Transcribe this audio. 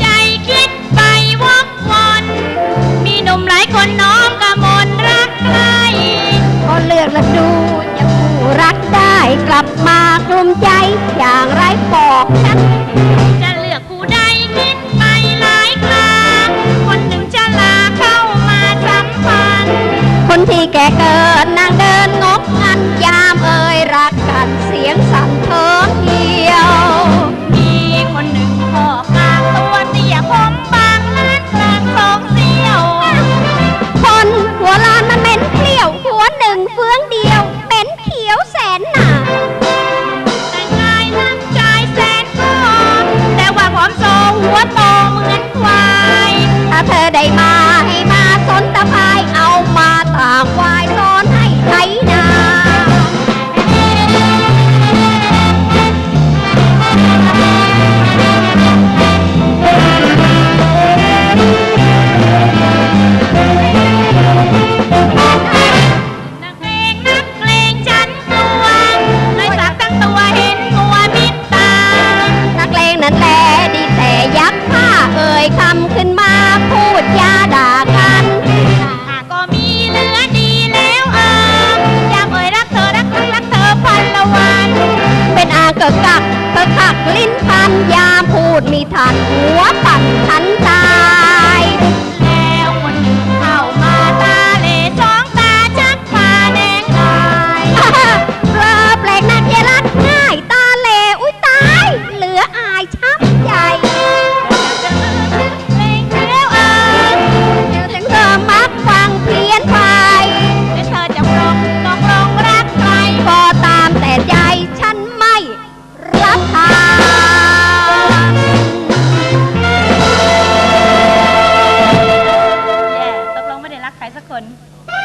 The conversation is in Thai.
ใจคิดไปวกวนมีนมหลายคนน้อมกมลรักใครก็เลือกละดูจะผู้รักได้กลับมากลุ่มใจอย่างไรบอกฉันจะเลือกผู้ใดคิดไปหลายคราคนหนึ่งจะลาเข้ามาสัพันคนที่แกเกิดนางเดินากะกักกะกักลิ้นพันยาพูดมีทันหัวปั่นทันตา